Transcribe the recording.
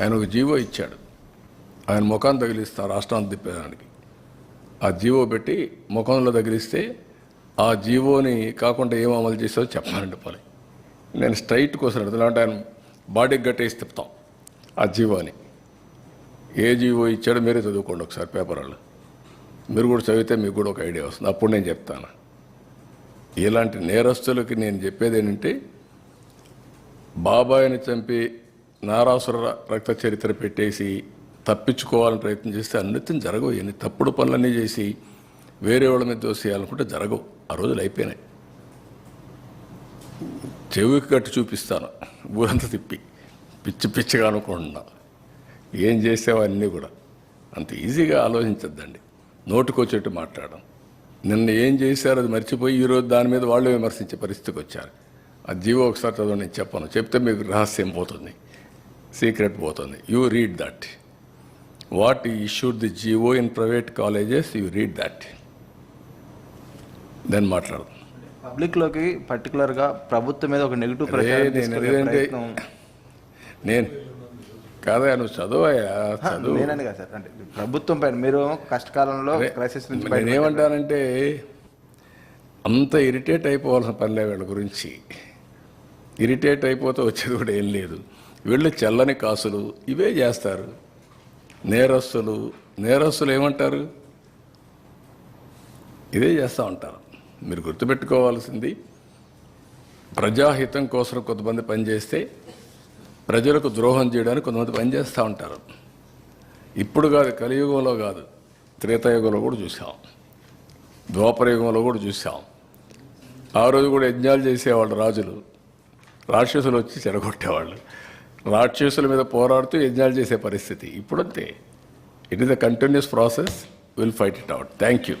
ఆయన ఒక జీవో ఇచ్చాడు. ఆయన ముఖాన్ని తగిలిస్తా రాష్ట్రాన్ని తిప్పేదానికి. ఆ జీవో పెట్టి ముఖంలో తగిలిస్తే ఆ జీవోని కాకుండా ఏం అమలు చేసావో చెప్పాలండి పోలే నేను స్ట్రైట్ కోసం అడుగుతున్నా అంటే ఆయన బాడీకి గట్టేసి తిప్పుతాం ఆ జీవోని. ఏ జీవో ఇచ్చాడో మీరే చదువుకోండి ఒకసారి పేపర్ వాళ్ళు మీరు కూడా చదివితే మీకు కూడా ఒక ఐడియా వస్తుంది. అప్పుడు నేను చెప్తాను. ఇలాంటి నేరస్తులకి నేను చెప్పేది ఏంటంటే బాబాయిని చంపి నారాసుర రక్త చరిత్ర పెట్టేసి తప్పించుకోవాలని ప్రయత్నం చేస్తే అన్నితం జరగవు. ఎన్ని తప్పుడు పనులన్నీ చేసి వేరే వాళ్ళ మీద దోసేయాలనుకుంటే జరగవు. ఆ రోజులు అయిపోయినాయి. చెవికి కట్టి చూపిస్తాను. ఊరంతా తిప్పి. పిచ్చి పిచ్చిగా అనుకుంటున్నా. ఏం చేసావో అన్నీ కూడా. అంత ఈజీగా ఆలోచించద్దండి. నోటుకొచ్చేట్టు మాట్లాడడం. నిన్న ఏం చేశారో అది మర్చిపోయి ఈరోజు దాని మీద వాళ్ళు విమర్శించే పరిస్థితికి వచ్చారు. ఆ జీవో ఒకసారి చదవ నేను చెప్పను. చెప్తే మీకు రహస్యం పోతుంది. సీక్రెట్ పోతుంది. You read that what issued the GO in private colleges you read that then మాట్లాడదాం పబ్లిక్లోకి పర్టికులర్గా ప్రభుత్వం మీద ఒక నెగిటివ్ ప్రచారం నేను కాదా నువ్వు చదువయ్యా? చదువు. నేనని కదా సార్. అంటే ప్రభుత్వం పైన మీరు కష్టకాలంలో క్రైసిస్ నుంచి నేనేమంటానంటే అంత ఇరిటేట్ అయిపోవాల్సిన పనిలే వీళ్ళ గురించి. ఇరిటేట్ అయిపోతే వచ్చేది కూడా ఏం లేదు. వీళ్ళు చల్లని కాసులు ఇవే చేస్తారు. నేరస్తులు నేరస్తులు ఏమంటారు? ఇదే చేస్తూ ఉంటారు. మీరు గుర్తుపెట్టుకోవాల్సింది ప్రజాహితం కోసం కొంతమంది పనిచేస్తే ప్రజలకు ద్రోహం చేయడానికి కొంతమంది పనిచేస్తూ ఉంటారు. ఇప్పుడు కాదు కలియుగంలో కాదు త్రేతాయుగంలో కూడా చూసాం. ద్వాపరయుగంలో కూడా చూసాం. ఆ రోజు కూడా యజ్ఞాలు చేసేవాళ్ళు రాజులు. రాక్షసులు వచ్చి చెడగొట్టేవాళ్ళు రాక్షసుల మీద పోరాడుతూ యజ్ఞాలు చేసే పరిస్థితి. ఇప్పుడంతే. It is a continuous process will fight it out thank you